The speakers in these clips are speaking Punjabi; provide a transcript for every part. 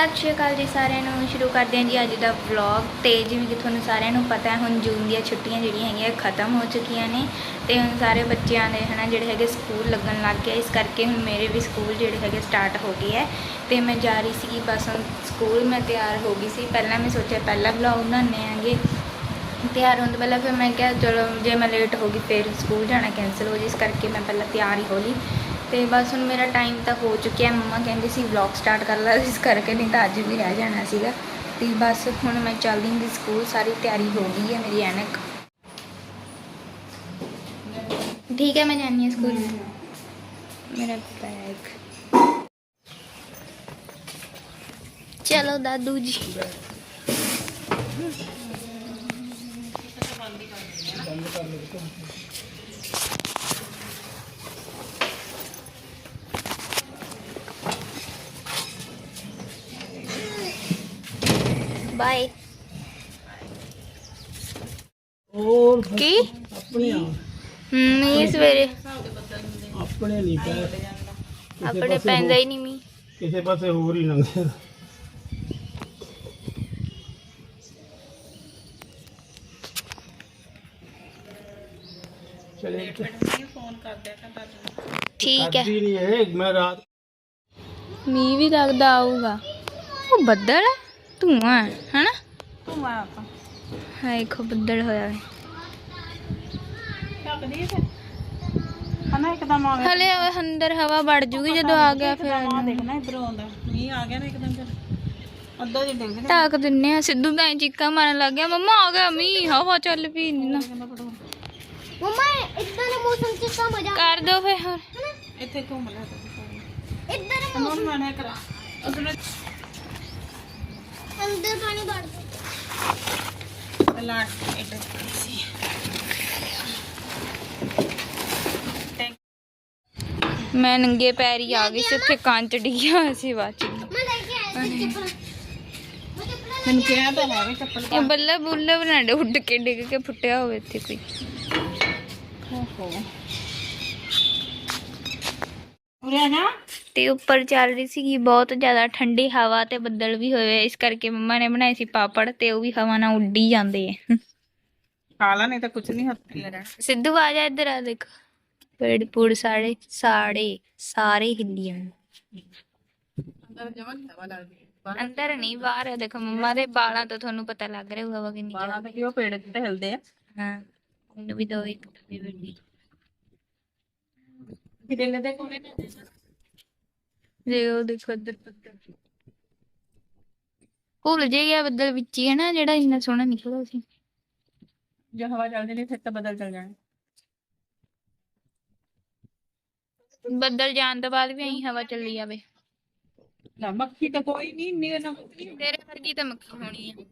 ਸਤਿ ਸ਼੍ਰੀ ਅਕਾਲ ਜੀ ਸਾਰਿਆਂ ਨੂੰ। ਸ਼ੁਰੂ ਕਰਦੇ ਹਾਂ ਜੀ ਅੱਜ ਦਾ ਵਲੌਗ ਤੇ ਜਿਵੇਂ ਕਿ ਤੁਹਾਨੂੰ ਸਾਰਿਆਂ ਨੂੰ ਪਤਾ ਹੈ, ਹੁਣ ਜੂਨ ਦੀਆਂ ਛੁੱਟੀਆਂ ਜਿਹੜੀਆਂ ਹੈਗੀਆਂ ਖਤਮ ਹੋ ਚੁੱਕੀਆਂ ਨੇ। ਤੇ ਹੁਣ ਸਾਰੇ ਬੱਚਿਆਂ ਦੇ ਹਨਾ, ਜਿਹੜੇ ਹੈਗੇ ਸਕੂਲ ਲੱਗਣ ਲੱਗ ਗਏ। ਇਸ ਕਰਕੇ ਹੁਣ ਮੇਰੇ ਵੀ ਸਕੂਲ ਜਿਹੜੇ ਹੈਗੇ ਸਟਾਰਟ ਹੋ ਗਏ ਹੈ। ਤੇ ਮੈਂ ਜਾ ਰਹੀ ਸੀਗੀ ਬਸ ਹੁਣ ਸਕੂਲ, ਮੈਂ ਤਿਆਰ ਹੋ ਗਈ ਸੀ। ਪਹਿਲਾਂ ਮੈਂ ਸੋਚਿਆ ਪਹਿਲਾਂ ਵਲੌਗ ਬਣਾਉਂਦੇ ਆਂਗੇ ਤਿਆਰ ਹੋਣ ਤੋਂ ਪਹਿਲਾਂ ਫਿਰ ਮੈਂ ਕਿਹਾ, ਚਲੋ, ਜੇ ਮੈਂ ਲੇਟ ਹੋ ਗਈ, ਫਿਰ ਸਕੂਲ ਜਾਣਾ ਕੈਨਸਲ ਹੋ ਜੀ ਇਸ ਕਰਕੇ ਮੈਂ ਪਹਿਲਾਂ ਤਿਆਰ ਹੀ ਹੋ ਲਈ। ਤੇ ਬਸ ਹੁਣ ਮੇਰਾ ਟਾਈਮ ਤਾਂ ਹੋ ਚੁੱਕਿਆ ਮੰਮਾ ਕਹਿੰਦੇ ਸੀ ਵਲੌਗ ਸਟਾਰਟ ਕਰ ਲੈ, ਇਸ ਕਰਕੇ ਨਹੀਂ ਤਾਂ ਅੱਜ ਵੀ ਰਹਿ ਜਾਣਾ ਸੀਗਾ। ਤੇ ਬਸ ਹੁਣ ਮੈਂ ਚੱਲਦੀ ਹਾਂ ਸਕੂਲ, ਸਾਰੀ ਤਿਆਰੀ ਹੋ ਗਈ ਹੈ ਮੇਰੀ ਐਨਕ। ਠੀਕ ਹੈ, ਮੈਂ ਜਾਣੀ ਹਾਂ ਸਕੂਲ। ਮੇਰਾ ਬੈਗ ਚਲੋ ਦਾਦੂ ਜੀ। ਬਾਏ। ਹੋਰ ਕੀ? ਆਪਣੇ ਇਹ ਸਵੇਰੇ। ਆਪਣੇ ਨਹੀਂ ਪੈ ਆਪਣੇ ਪੈਂਦਾ ਹੀ ਨਹੀਂ ਮੀ ਕਿਸੇ ਪਾਸੇ ਹੋਰ ਹੀ ਲੰਘੇ ਚਲੇ ਠੀਕ ਹੈ। ਕਰਦੀ ਨਹੀਂ ਇਹ ਮੈਂ ਰਾਤ ਮੀਂਹ ਵੀ ਲੱਗਦਾ ਆਊਗਾ। ਉਹ ਬੱਦਲ ਹੈ। ਧੂਆਂ ਹੈ ਹਨਾ? ਧੂਆ ਆਪਾਂ ਹਾਏ ਖੋ ਬੱਦਲ ਹੋਇਆ ਹੈ। ਢੱਕਦੀ ਹੈ ਹਨਾ ਇੱਕਦਮ ਆ ਗਿਆ। ਹਲੇ ਉਹ ਅੰਦਰ ਹਵਾ ਵੜ ਜੂਗੀ ਜਦੋਂ ਆ ਗਿਆ ਫਿਰ। ਆ ਦੇਖਣਾ ਇਧਰੋਂ ਆਉਂਦਾ। ਮੀਂਹ ਆ ਗਿਆ ਨਾ ਇੱਕਦਮ ਫਿਰ। ਅੱਧਾ ਜੀ ਡਿੱਗ ਢੱਕ ਦਿੰਨੇ ਆ ਸਿੱਧੂ ਤਾਂ ਚੀਕਾਂ ਮਾਰਨ ਲੱਗ ਗਿਆ ਮੰਮਾ ਆ ਗਿਆ ਮੀਂਹ ਹਵਾ ਚੱਲ ਪਈ ਨਾ ਮਮਾ ਇਦਾਂ ਦੇ ਮੌਸਮ ਚ ਤਾਂ ਮਜ਼ਾ ਕਰ ਦੋ ਫਿਰ। ਹੋਰ ਇੱਥੇ ਘੁੰਮ ਲੈ। ਤੂੰ ਇੱਧਰ ਅਮਨ ਮਨਾ ਕਰਾ। ਅੰਦਰ ਪਾਣੀ ਵੜ ਲਾਟ ਇੱਧਰ ਸੀ। ਮੈਂ ਨੰਗੇ ਪੈਰੀ ਆ ਗਈ ਸੀ ਉੱਥੇ ਕੰਚ ਡਿੱਗਿਆ ਸੀ ਬਾਅਦ ਚ। ਮੈਂ ਲੈ ਕੇ ਆਇਆ ਸੀ ਚੱਪਲ। ਮੈਂ ਚੱਪਲ ਮੈਨੂੰ ਕਿਹਾ ਤਾਂ ਹੈ ਵੀ ਚੱਪਲ ਇਹ ਬੱਲਾ ਬੁੱਲਾ ਬਣਾੜੇ ਉੱਡ ਕੇ ਡਿੱਗ ਕੇ ਫੁੱਟਿਆ ਹੋਵੇ ਇੱਥੇ ਕੋਈ। ਓਹੋ। ਉਰੇ ਜਾ ਤੇ ਉੱਪਰ ਚੱਲ ਰਹੀ ਸੀਗੀ ਬਹੁਤ ਜ਼ਿਆਦਾ ਠੰਡੀ ਹਵਾ ਤੇ ਬੱਦਲ ਵੀ ਹੋਏ ਇਸ ਕਰਕੇ ਮੰਮਾ ਨੇ ਬਣਾਏ ਸੀ ਪਾਪੜ ਤੇ ਉਹ ਵੀ ਹਵਾ ਨਾਲ ਉੱਡੀ ਜਾਂਦੇ ਆ। ਕਾਲਾ ਨਹੀਂ ਤਾਂ ਕੁਝ ਨਹੀਂ ਹੱਥ ਲੈਣਾ। ਸਿੱਧੂ ਆ ਜਾ ਇੱਧਰ ਆ ਦੇਖ। ਪੇੜ ਪੂੜ ਸਾਰੇ ਸਾੜੇ ਸਾਰੇ ਹਿੱਲੀਆਂ ਅੰਦਰ ਜਮਾ ਹਵਾ ਲੱਗਦੀ। ਅੰਦਰ ਨਹੀਂ ਬਾਹਰ ਆ ਦੇਖੋ ਮੰਮਾ ਦੇ ਬਾਲਾਂ ਤੋਂ ਤੁਹਾਨੂੰ ਪਤਾ ਲੱਗ ਰਿਹਾ ਹੋਊਗਾ ਕਿੰਨੀ ਜ਼ਿਆਦਾ। ਬਾਲਾਂ ਤੇ ਕਿ ਉਹ ਪੇੜ ਤੇ ਹਿਲਦੇ ਆ? ਹਾਂ ਮੈਨੂੰ ਵੀ ਦੋ ਇੱਕ। ਡੱਬੀ ਵੱਡੀ ਦੇ ਕੋਲੇ ਨਾ ਦੇਖੋ ਇੱਧਰ ਭੁੱਲ ਜੇ ਗਿਆ ਬੱਦਲ ਵਿੱਚ ਹੀ ਹੈ ਨਾ ਜਿਹੜਾ ਇੰਨਾ ਸੋਹਣਾ ਨਿਕਲਦਾ ਸੀ। ਜੇ ਹਵਾ ਚੱਲਦੀ ਨਹੀਂ ਫਿਰ ਤਾਂ ਬਦਲ ਚੱਲ ਜਾਣਾ। ਬੱਦਲ ਜਾਣ ਤੋਂ ਬਾਅਦ ਵੀ ਐਂ ਹਵਾ ਚੱਲੀ ਜਾਵੇ। ਨਾ ਮੱਖੀ ਤਾਂ ਕੋਈ ਨਹੀਂ ਇੰਨੀ ਨਾ ਤੇਰੇ ਵਰਗੀ ਤਾਂ ਮੱਖੀ ਹੋਣੀ ਆ।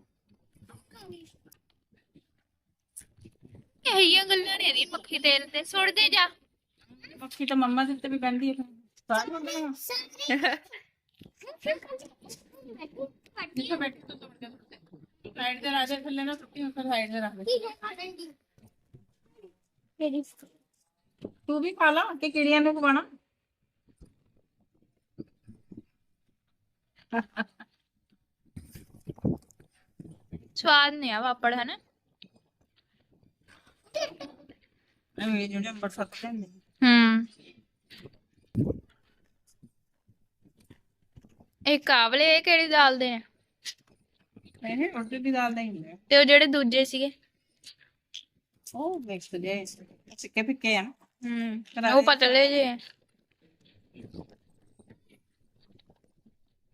ਇਹ ਗੱਲਾਂ ਨੇ ਦੀ ਮੱਖੀ ਤੇਲ ਤੇ ਸੁੱਟ ਦੇ ਜਾ। ਮੱਖੀ ਤਾਂ ਮੰਮਾ ਦੇ ਤੇ ਵੀ ਪੈਂਦੀ ਹੈ ਸਾਰੀ ਮੰਮਾ ਨੀਚੇ ਬੈਠੀ ਤੂੰ ਤਾਂ ਸਾਈਡ ਤੇ ਰਾਜੇ ਥੱਲੇ ਨਾ ਟੁੱਟੀ ਹੋ ਫਿਰ ਸਾਈਡ ਤੇ ਰੱਖ ਦੇ ਠੀਕ ਹੈ ਖਾ ਲੈਂਦੀ ਤੂੰ ਵੀ ਖਾ ਲਾ ਕਿ ਕਿੜੀਆਂ ਨੂੰ ਖਵਾਣਾ ਸਵਾਦ ਨਹੀਂ ਆ ਪਾਪੜ ਹਨਾ ਐਵੇਂ ਜਿਹੜੇ ਬਰਸਾਤ ਦੇ ਨੇ ਹੂੰ ਇਹ ਕਾਬਲੇ ਇਹ ਕਿਹੜੀ ਦਾਲ ਦੇ ਆ? ਇਹ ਰੋਟੀ ਦੀ ਦਾਲ ਨਹੀਂ ਹੈ ਤੇ ਉਹ ਜਿਹੜੇ ਦੂਜੇ ਸੀਗੇ? ਉਹ ਮਿਕਸ ਜੇ ਸਿੱਕੇ ਫਿੱਕੇ ਆ। ਨਾ ਹੂੰ ਉਹ ਪਤਲੇ ਜੇ ਆ।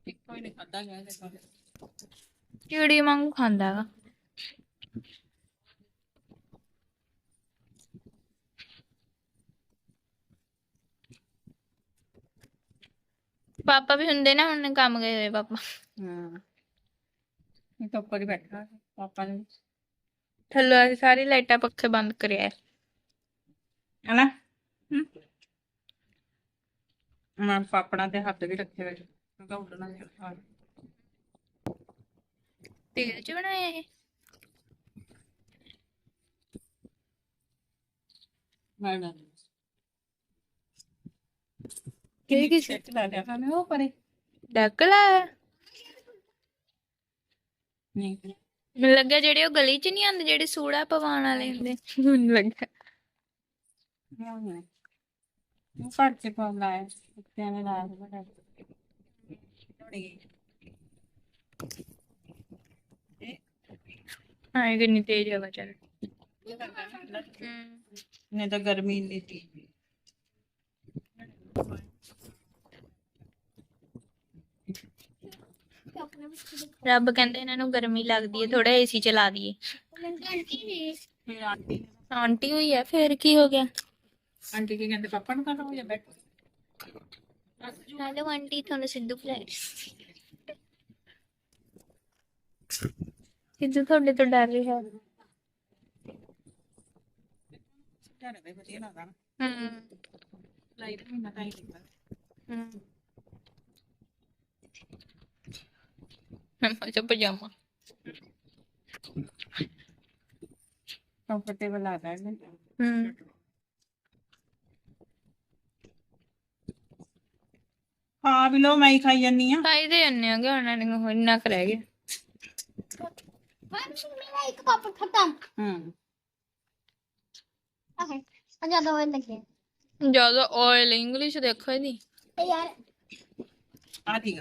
ਕੋਈ ਨਹੀਂ ਖਾਦਾ ਗਿਆ ਚਿੜੀ ਵਾਂਗੂ ਖਾਂਦਾ ਵਾ ਪਾਪਾ ਵੀ ਹੁੰਦੇ ਨਾ, ਹੁਣ ਕੰਮ ਗਏ ਹੋਏ ਪਾਪਾ। ਹਾਂ। ਇਹ ਤਾਂ ਉੱਪਰ ਹੀ ਬੈਠਾ। ਪਾਪਾ ਨੇ ਥੱਲੋਂ ਅਸੀਂ ਸਾਰੀ ਲਾਈਟਾਂ ਪੱਖੇ ਬੰਦ ਕਰਿਆ ਹੈ। ਹਨਾ? ਮੈਂ ਪਾਪੜਾਂ ਤੇ ਹੱਥ ਵੀ ਰੱਖੇ ਹੋਏ। ਕਿਉਂਕਿ ਉੱਡਣਾ ਨਹੀਂ ਤੇਲ ਚ ਬਣਾਇਆ ਇਹ? ਮੈਂ ਨਾ ਨਹੀਂ। ਮੈਨੂੰ ਲੱਗਿਆ ਜਿਹੜੇ ਉਹ ਗਲੀ 'ਚ ਨਹੀਂ ਆਉਂਦੇ ਜਿਹੜੇ ਸੂੜਾ ਪਵਾਉਣ ਵਾਲੇ ਹੁੰਦੇ। ਮੈਨੂੰ ਲੱਗਾ ਨਹੀਂ ਉਹ ਘੱਟ ਚ ਪਾ ਲਾਇਆ ਕੁੱਤਿਆਂ ਨੇ ਲਾਇਆ ਸੀ ਬੜਾ ਹਾਂ ਇਹ ਕਿੰਨੀ ਤੇਜ਼ ਹਵਾ ਚੱਲ ਨਹੀਂ ਤਾਂ ਗਰਮੀ ਨਹੀਂ ਸੀ। ਰੱਬ ਕਹਿੰਦੇ ਇਹਨਾਂ ਨੂੰ ਗਰਮੀ ਲੱਗਦੀ ਹੈ ਥੋੜਾ ਏਸੀ ਚਲਾ ਦਈਏ। ਆਂਟੀ ਆਂਟੀ ਹੋਈ ਹੈ ਫੇਰ ਕੀ ਹੋ ਗਿਆ? ਆਂਟੀ ਕੀ ਕਹਿੰਦੇ ਪਾਪਾ ਨੂੰ ਹੋ ਜਾ ਬੈਠ ਹੈਲੋ ਆਂਟੀ ਤੁਹਾਨੂੰ ਸਿੱਧੂ ਬੁਲਾਇਆ। ਸਿੱਧੂ ਤੁਹਾਡੇ ਤੋਂ ਡਰ ਰਿਹਾ। ਘਰ ਦੇ ਵਧੀਆ ਲੱਗਦਾ ਨਾ। ਹੂੰ। ਲਾਈਟ ਵੀ ਨਾ ਤਾਂ ਹੀ ਲੱਗਦਾ। ਹੂੰ। ਮੈਂ ਮੋਜਾ ਪਜਾਮਾ ਕੰਫਰਟੇਬਲ ਆ ਰਿਹਾ ਹੈ ਹੂੰ ਹਾਂ ਵੀ ਲੋ ਮੈਂ ਹੀ ਖਾਈ ਜਾਨੀ ਆ ਖਾਈ ਦੇ ਜੰਨੇ ਆਗੇ ਉਹਨਾਂ ਨੇ ਹੋਰ ਨਾ ਰਹਿ ਗਿਆ ਵਨ ਮੇਰਾ ਇੱਕ ਕੱਪ ਖਤਮ ਹੂੰ ਓਕੇ ਅੰਜਾ ਦੋ ਵੇ ਲੱਗੇ ਜ਼ਿਆਦਾ ਆਇਲ ਇੰਗਲਿਸ਼ ਦੇਖੋ ਇਹਦੀ ਯਾਰ ਆ ਠੀਕ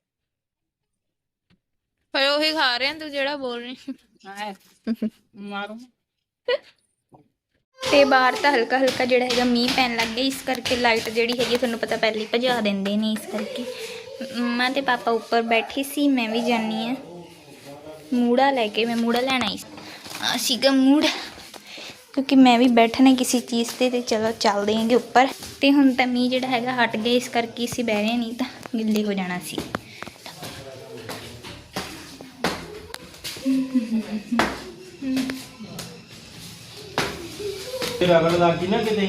ਪਰ ਉਹੀ ਖਾ ਰਹੇ ਤੂੰ ਜਿਹੜਾ ਬੋਲ ਰਹੀ ਆਏ ਮਾਰੂ ਤੇ ਬਾਹਰ ਤਾਂ ਹਲਕਾ ਹਲਕਾ ਜਿਹੜਾ ਹੈਗਾ ਮੀਂਹ ਪੈਣ ਲੱਗ ਗਿਆ ਇਸ ਕਰਕੇ ਲਾਈਟ ਜਿਹੜੀ ਹੈਗੀ ਤੁਹਾਨੂੰ ਪਤਾ ਪਹਿਲੇ ਹੀ ਭਜਾ ਦਿੰਦੇ ਨੇ ਇਸ ਕਰਕੇ ਮੰਮਾ ਤੇ ਪਾਪਾ ਉੱਪਰ ਬੈਠੀ ਸੀ ਮੈਂ ਵੀ ਜਾਨੀ ਆ ਮੂੜਾ ਲੈ ਕੇ ਮੈਂ ਮੂੜਾ ਲੈਣਾ ਹੀ ਆ ਸੀਗਾ ਮੂੜਾ ਕਿਉਂਕਿ ਮੈਂ ਵੀ ਬੈਠਣਾ ਕਿਸੇ ਚੀਜ਼ ਤੇ ਤੇ ਚਲੋ ਚੱਲਦੇ ਆਂਗੇ ਉੱਪਰ ਤੇ ਹੁਣ ਤਾਂ ਮੀਂਹ ਜਿਹੜਾ ਹੈਗਾ ਹਟ ਗਿਆ ਇਸ ਕਰਕੇ ਅਸੀਂ ਬਹਿ ਰਹੇ ਨਹੀਂ ਤਾਂ ਗਿੱਲੇ ਹੋ ਜਾਣਾ ਸੀ ਤੇ ਰਗੜ ਲੱਗ ਗਈ ਨਾ ਕਿਤੇ?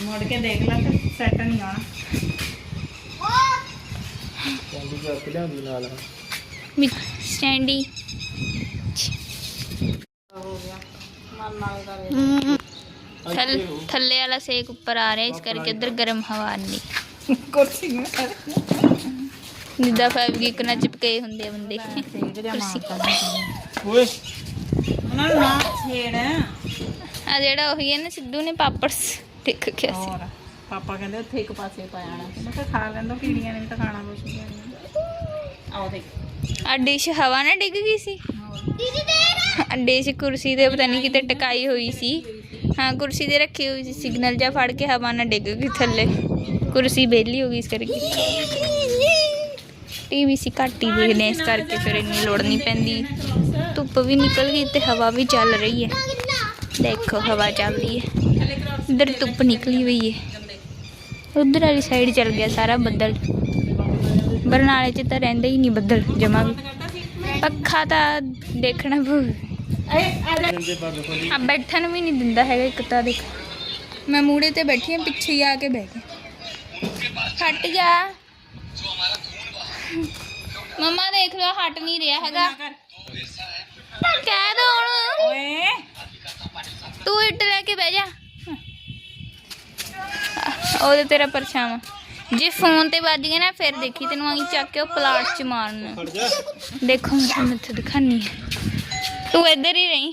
ਮੁੜ ਕੇ ਦੇਖ ਲੈ ਤੇ ਸੈੱਟ ਨਹੀਂ ਆਉਣਾ। ਚੰਗੀ ਚੱਕ ਲਿਆਂਦੀ ਨਾਲ। ਸਟੈਂਡੀ। ਹੋ ਗਿਆ ਮਨ ਨਾਲ ਕਰੇ ਥੱਲ ਥੱਲੇ ਵਾਲਾ ਸੇਕ ਉੱਪਰ ਆ ਰਿਹਾ ਇਸ ਕਰਕੇ ਇੱਧਰ ਗਰਮ ਹਵਾ ਆਉਂਦੀ। ਕੁਰਸੀ ਨੂੰ। ਜਿੱਦਾਂ ਫੈਬਰਿਕ ਨਾਲ ਚਿਪਕੇ ਹੁੰਦੇ ਆ ਬੰਦੇ। ਕੁਰਸੀ ਓਏ। ਉਹਨਾਂ ਨੂੰ ਨਾ ਛੇੜ। ਆ ਜਿਹੜਾ ਉਹੀ ਹੈ ਨਾ ਸਿੱਧੂ ਨੇ ਪਾਪੜ ਦੇਖ ਕੇ ਸੀ ਪਾਪਾ ਕਹਿੰਦੇ ਉੱਥੇ ਇੱਕ ਪਾਸੇ ਪਾਇਆ ਮੈਂ ਕਿਹਾ ਖਾ ਲੈਂਦਾ ਕੀੜੀਆਂ ਨੇ ਤਾਂ ਖਾਣਾ ਕੁਛ ਆਓ ਦੇਖ। ਆ ਡਿਸ਼ ਹਵਾ ਨਾਲ ਡਿੱਗ ਗਈ ਸੀ। ਦੀਦੀ ਦੇਖ ਕੁਰਸੀ ਦੇ ਪਤਾ ਨਹੀਂ ਕਿਤੇ ਟਿਕਾਈ ਹੋਈ ਸੀ। ਹਾਂ ਕੁਰਸੀ ਦੇ ਰੱਖੀ ਹੋਈ ਸੀ ਸਿਗਨਲ ਜਾਂ ਫੜ ਕੇ ਹਵਾ ਨਾਲ ਡਿੱਗ ਗਈ ਥੱਲੇ। ਕੁਰਸੀ ਬੇਲੀ ਹੋ ਗਈ ਇਸ ਕਰਕੇ। ਟੀਵੀ ਸੀ ਘੱਟ ਹੀ ਦੇਖਦੇ ਇਸ ਕਰਕੇ ਫਿਰ ਇੰਨੀ ਲੋੜ ਨਹੀਂ ਪੈਂਦੀ। ਧੁੱਪ ਵੀ ਨਿਕਲ ਗਈ ਤੇ ਹਵਾ ਵੀ ਚੱਲ ਰਹੀ ਹੈ। ਦੇਖੋ ਹਵਾ ਚੱਲਦੀ ਹੈ। ਇੱਧਰ ਧੁੱਪ ਨਿਕਲੀ ਹੋਈ ਹੈ। ਉਧਰ ਵਾਲੀ ਸਾਈਡ ਚੱਲ ਗਿਆ ਸਾਰਾ ਬੱਦਲ। ਬਰਨਾਲੇ 'ਚ ਤਾਂ ਰਹਿੰਦਾ ਹੀ ਨਹੀਂ ਬੱਦਲ, ਜਮਾ ਪੱਖਾ ਤਾਂ ਦੇਖਣਾ ਪਊ। ਆ ਬੈਠਣ ਵੀ ਨਹੀਂ ਦਿੰਦਾ ਹੈਗਾ ਇੱਕ ਤਾਂ ਦੇਖ। ਮੈਂ ਮੂੜੇ ਤੇ ਬੈਠੀ ਆ ਪਿੱਛੇ ਹੀ ਆ ਕੇ ਬਹਿ ਗਿਆ ਹਟ ਜਾ। ਮਮਾ ਦੇਖ ਲਓ, ਹਟ ਨਹੀਂ ਰਿਹਾ ਹੈਗਾ। ਕਹਿ ਦੋ ਹੁਣ। ਓਏ। ਤੂੰ ਇੱਟ ਲੈ ਕੇ ਬਹਿ ਜਾ। ਉਹਦੇ ਤੇਰਾ ਪਰਛਾਵਾਂ। ਜੇ ਫੋਨ ਤੇ ਵੱਜ ਗਿਆ ਨਾ ਫਿਰ ਦੇਖੀ ਤੈਨੂੰ ਆਈ ਚੱਕ ਕੇ ਉਹ ਪਲਾਟ ਚ ਮਾਰਨਾ। ਦੇਖੋ ਮੈਂ ਇੱਥੇ ਦਿਖਾਨੀ ਤੂੰ ਇੱਧਰ ਹੀ ਰਹੀ।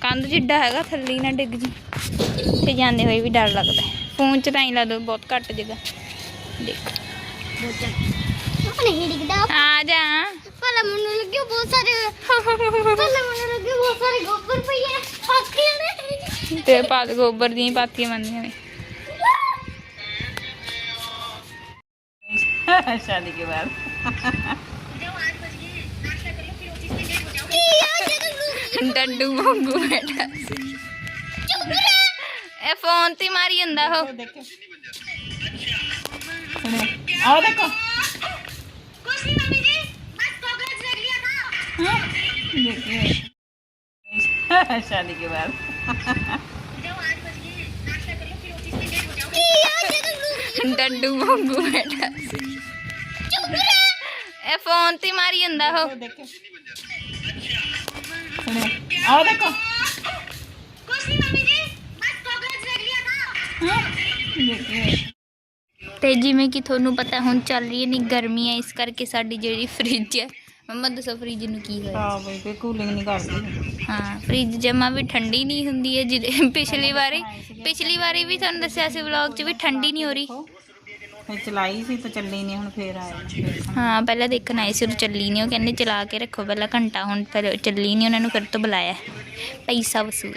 ਕੰਧ ਜਿੱਡਾ ਹੈਗਾ ਥੱਲੇ ਨਾ ਡਿੱਗ ਜੀ। ਤੇ ਜਾਂਦੇ ਹੋਏ ਵੀ ਡਰ ਲੱਗਦਾ। ਫੋਨ ਚ ਤਾਂ ਹੀ ਲੱਗਦਾ ਬਹੁਤ ਘੱਟ ਜਗ੍ਹਾ। ਦੇਖ। ਆ ਜਾ। पहले मैंने लगे बहुत सारे पहले मैंने लगे बहुत सारे गोबर पे ये हाथी ने ਤੇ ਪਾਤ ਗੋਬਰ ਦੀਆਂ ਹੀ ਪਾਥੀਆਂ ਬੰਦੀਆਂ ਨੇ शादी के बाद ਡੱਡੂ ਵਾਂਗੂ ਬੈਠਾ ਸੀ। ਇਹ ਫੋਨ ਤੇ ਹੀ ਮਾਰੀ ਜਾਂਦਾ ਉਹ देखो आओ देखो था देखिए शादी के बाद ਕੀ ਆ ਜਦੋਂ ਡੱਡੂ ਵਾਂਗੂ ਬੈਠਾ ਸੀ ਚੁੱਪ ਰਹਿ ਇਹ ਫੋਨ ਤੇ ਮਾਰੀ ਹੁੰਦਾ ਉਹ ਦੇਖੋ ਸੁਣੋ ਆਓ ਦੇਖੋ ਕੁਛ ਨਹੀਂ ਮੰਮੀ ਜੀ ਬਸ ਕਾਗਜ਼ ਲੈ ਲਿਆ ਨਾ ਹਾਂ ਦੇਖੋ ਤੇ ਜਿਵੇਂ ਕਿ ਤੁਹਾਨੂੰ ਪਤਾ ਹੁਣ ਚੱਲ ਰਹੀ ਹੈ ਨਹੀਂ ਗਰਮੀ ਹੈ ਇਸ ਕਰਕੇ ਸਾਡੀ ਜਿਹੜੀ ਫ੍ਰਿਜ ਹੈ ਮੰਮਾ ਦੱਸੋ ਫ੍ਰਿਜ ਨੂੰ ਕੀ ਹੋਇਆ? ਹਾਂ ਬਈ ਤੇ ਕੂਲਿੰਗ ਨਹੀਂ ਕਰਦੀ। ਹਾਂ ਫ੍ਰਿਜ ਜਮਾ ਵੀ ਠੰਡੀ ਨਹੀਂ ਹੁੰਦੀ ਹੈ ਜਿਹਦੇ ਪਿਛਲੀ ਵਾਰੀ ਪਿਛਲੀ ਵਾਰੀ ਵੀ ਤੁਹਾਨੂੰ ਦੱਸਿਆ ਸੀ ਵਲੌਗ 'ਚ ਵੀ ਠੰਡੀ ਨਹੀਂ ਹੋ ਰਹੀ। ਫਿਰ ਚਲਾਈ ਸੀ ਤਾਂ ਚੱਲੀ ਨਹੀਂ ਹੁਣ ਫੇਰ ਆਇਆ। ਹਾਂ ਪਹਿਲਾਂ ਦੇਖਣ ਆਏ ਸੀ ਉਹ ਚੱਲੀ ਨਹੀਂ ਉਹ ਕਹਿੰਦੇ ਚਲਾ ਕੇ ਰੱਖੋ ਪਹਿਲਾਂ ਘੰਟਾ ਹੁਣ ਫਿਰ ਚੱਲੀ ਨਹੀਂ ਉਹਨਾਂ ਨੂੰ ਫਿਰ ਤੋਂ ਬੁਲਾਇਆ। ਪੈਸਾ ਵਸੂਲ।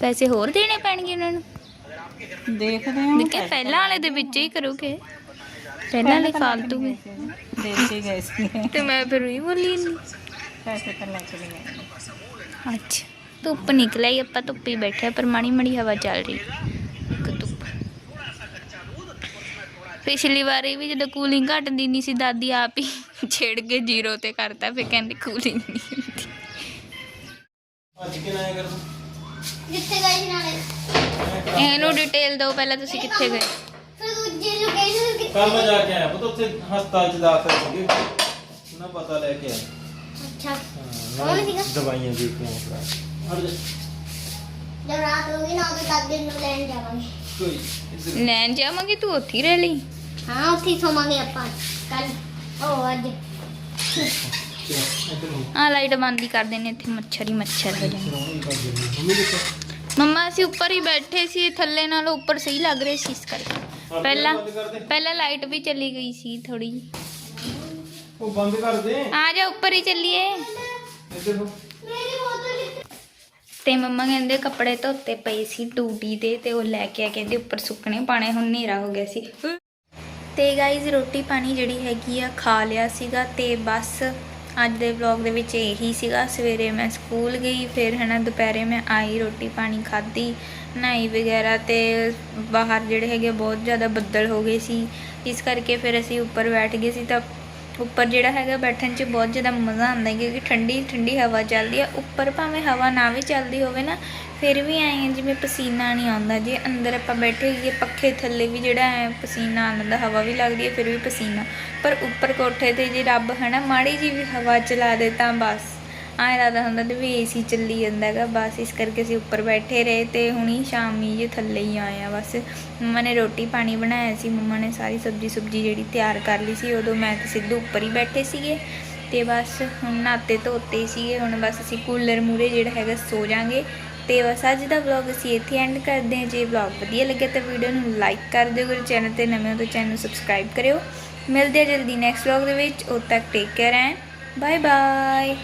ਪੈਸੇ ਹੋਰ ਦੇਣੇ ਪੈਣਗੇ ਉਹਨਾਂ ਨੂੰ? ਦੇਖਦੇ ਹਾਂ ਦੇਖੇ ਪਹਿਲਾਂ ਵਾਲੇ ਦੇ ਵਿੱਚ ਹੀ ਕਰੋਗੇ। ਪਹਿਲਾਂ ਵਾਲੇ ਫਾਲਤੂ ਵੀ ਦੇ ਕੇ ਗਏ ਸੀ। ਤੇ ਮੈਂ ਫਿਰ ਵੀ ਬੋਲੀ ਨਹੀਂ ਪੈਸੇ ਤਾਂ ਲੈ ਕੇ ਨਹੀਂ ਗਏ। ਅੱਛਾ ਧੁੱਪ ਨਿਕਲਿਆ ਹੀ ਆਪਾਂ ਧੁੱਪੇ ਹੀ ਬੈਠੇ ਪਰ ਮਾੜੀ ਮਾੜੀ ਹਵਾ ਚੱਲ ਰਹੀ। ਇੱਕ ਧੁੱਪ। ਪਿਛਲੀ ਵਾਰੀ ਵੀ ਜਦੋਂ ਕੂਲਿੰਗ ਘਟਦੀ ਨਹੀਂ ਸੀ ਦਾਦੀ ਆਪ ਹੀ ਛੇੜ ਕੇ ਜ਼ੀਰੋ ਤੇ ਕਰਤਾ ਫਿਰ ਕਹਿੰਦੀ ਕੂਲਿੰਗ ਨਹੀਂ ਹੁੰਦੀ। ਅੱਜ ਕਿ ਨਾ ਕਰ ਜਿੱਥੇ ਗਏ ਸੀ ਨਾਲੇ। ਇਹਨੂੰ ਡਿਟੇਲ ਦਿਓ ਪਹਿਲਾਂ ਤੁਸੀਂ ਕਿੱਥੇ ਗਏ? ਫਿਰ ਦੂਜੇ ਲੋਕੇਸ਼ਨ ਕਿੱਥੇ ਕੱਲ ਮੈਂ ਜਾ ਕੇ ਆਇਆ ਪੁੱਤ ਉੱਥੇ ਹਸਪਤਾਲ ਚ ਦਾਖਲ ਸੀਗੇ। ਨਾ ਪਤਾ ਲੈ ਕੇ ਆਇਆ। ਅੱਛਾ। ਹਾਂ ਕੌਣ ਨਾਲ ਸੀਗਾ? ਦਵਾਈਆਂ ਦੇ ਕੇ ਆਇਆ ਭਰਾ। ਹਟ ਜਾ। ਜਦ ਰਾਤ ਹੋ ਗਈ ਨਾ ਉਹਦੇ ਦਾਦੇ ਨੂੰ ਲੈਣ ਜਾਵਾਂਗੇ। ਕੋਈ ਇੱਧਰ। ਲੈਣ ਜਾਵਾਂਗੀ ਤੂੰ ਉੱਥੇ ਹੀ ਰਹਿ ਲਈ। ਹਾਂ ਉੱਥੇ ਹੀ ਸੋਵਾਂਗੇ ਆਪਾਂ। ਕੱਲ ਉਹ ਅੱਜ। ਚੱਲ, ਇੱਧਰ ਨੂੰ ਆ ਲਾਈਟ ਬੰਦ ਹੀ ਕਰ ਦੇਣੇ ਇੱਥੇ ਮੱਛਰ ਹੀ ਮੱਛਰ ਹੋ ਜਾਣੇ। ਰੌਣੀ ਕਰ ਦਿੰਦੀ ਮੰਮੀ ਦੇਖੋ। ਮੰਮਾ ਅਸੀਂ ਉੱਪਰ ਹੀ ਬੈਠੇ ਸੀ ਥੱਲੇ ਨਾਲੋਂ ਉੱਪਰ ਸਹੀ ਲੱਗ ਰਿਹਾ ਸੀ ਇਸ ਕਰਕੇ। ਪਹਿਲਾਂ ਦੇ। ਪਹਿਲਾਂ ਲਾਈਟ ਵੀ ਚਲੀ ਗਈ ਸੀ ਥੋੜੀ ਉਹ ਬੰਦ ਕਰ ਦੇ। ਆ ਜਾ ਉੱਪਰ ਹੀ ਚੱਲੀਏ। ਤੇ ਮੰਮਾ ਕਹਿੰਦੇ ਕੱਪੜੇ ਧੋਤੇ ਪਏ ਸੀ ਟੂਟੀ ਤੇ ਤੇ ਉਹ ਲੈ ਕੇ ਆ ਕਹਿੰਦੇ ਉੱਪਰ ਸੁੱਕਣੇ ਪਾਣੇ ਹੁਣ ਹਨੇਰਾ ਹੋ ਗਿਆ ਸੀ। ਤੇ ਗਾਈਜ਼ ਰੋਟੀ ਪਾਣੀ ਜਿਹੜੀ ਹੈਗੀ ਆ ਖਾ ਲਿਆ ਸੀਗਾ ਤੇ ਬਸ ਅੱਜ ਦੇ ਵਲੌਗ ਦੇ ਵਿੱਚ ਇਹੀ ਸੀਗਾ। ਸਵੇਰੇ ਮੈਂ ਸਕੂਲ ਗਈ ਫਿਰ ਹਨਾ ਦੁਪਹਿਰੇ ਮੈਂ ਆਈ ਰੋਟੀ ਪਾਣੀ ਖਾਧੀ। ਨਹਾਈ ਵਗੈਰਾ ਤੇ ਬਾਹਰ ਜਿਹੜੇ ਹੈਗੇ ਬਹੁਤ ਜ਼ਿਆਦਾ ਬੱਦਲ ਹੋ ਗਏ ਸੀ। ਇਸ ਕਰਕੇ ਫਿਰ ਅਸੀਂ ਉੱਪਰ ਬੈਠ ਗਏ ਸੀ ਤਾਂ ਉੱਪਰ ਜਿਹੜਾ ਹੈਗਾ ਬੈਠਣ 'ਚ ਬਹੁਤ ਜ਼ਿਆਦਾ ਮਜ਼ਾ ਆਉਂਦਾ ਕਿਉਂਕਿ ਠੰਡੀ ਠੰਡੀ ਹਵਾ ਚੱਲਦੀ ਆ। ਉੱਪਰ ਭਾਵੇਂ ਹਵਾ ਨਾ ਵੀ ਚੱਲਦੀ ਹੋਵੇ ਨਾ, ਫਿਰ ਵੀ ਐਂ ਹੈ ਜਿਵੇਂ ਪਸੀਨਾ ਨਹੀਂ ਆਉਂਦਾ। ਜੇ ਅੰਦਰ ਆਪਾਂ ਬੈਠੇ ਹੋਈਏ, ਪੱਖੇ ਥੱਲੇ ਵੀ ਜਿਹੜਾ ਐ ਪਸੀਨਾ ਆਉਂਦਾ ਹਵਾ ਵੀ ਲੱਗਦੀ ਹੈ ਫਿਰ ਵੀ ਪਸੀਨਾ। ਪਰ ਉੱਪਰ ਕੋਠੇ ਤੇ ਜੇ ਰੱਬ ਹਨਾ, ਮਾੜੀ ਜੀ ਵੀ ਹਵਾ ਚਲਾ ਦੇ ਤਾਂ ਬਸ। ਐਂ ਲੱਗਦਾ ਹੁੰਦਾ ਤੇ ਵੀ ਏਸੀ ਚੱਲੀ ਜਾਂਦਾ ਹੈਗਾ, ਬਸ ਇਸ ਕਰਕੇ ਅਸੀਂ ਉੱਪਰ ਬੈਠੇ ਰਹੇ ਤੇ ਹੁਣੀ ਸ਼ਾਮੀ ਜੇ ਥੱਲੇ ਹੀ ਆਏ ਆ ਬਸ। ਮੰਮਾ ਨੇ ਰੋਟੀ ਪਾਣੀ ਬਣਾਇਆ ਸੀ, ਮੰਮਾ ਨੇ ਸਾਰੀ ਸਬਜ਼ੀ ਸੁਬਜੀ ਜਿਹੜੀ ਤਿਆਰ ਕਰ ਲਈ ਸੀ, ਉਦੋਂ ਮੈਂ ਤੇ ਸਿੱਧੂ ਉੱਪਰ ਹੀ ਬੈਠੇ ਸੀਗੇ ਤੇ ਬਸ ਹੁਣ ਨਾਤੇ ਧੋਤੇ ਸੀਗੇ, ਹੁਣ ਬਸ ਅਸੀਂ ਕੂਲਰ ਮੂਰੇ ਜਿਹੜਾ ਹੈਗਾ ਸੋ ਜਾਾਂਗੇ ਤੇ ਬਸ ਅੱਜ ਦਾ ਵਲੌਗ ਅਸੀਂ ਇੱਥੇ ਐਂਡ ਕਰਦੇ ਹਾਂ। ਜੇ ਵਲੌਗ ਵਧੀਆ ਲੱਗਿਆ ਤਾਂ ਵੀਡੀਓ ਨੂੰ ਲਾਈਕ ਕਰ ਦਿਓ, ਅਗਰ ਚੈਨਲ ਤੇ ਨਵੇਂ ਹੋ ਤਾਂ ਚੈਨਲ ਨੂੰ ਸਬਸਕ੍ਰਾਈਬ ਕਰਿਓ। ਮਿਲਦੇ ਆ ਜਲਦੀ ਨੈਕਸਟ ਵਲੌਗ ਦੇ ਵਿੱਚ। ਉਦ ਤੱਕ take care and bye bye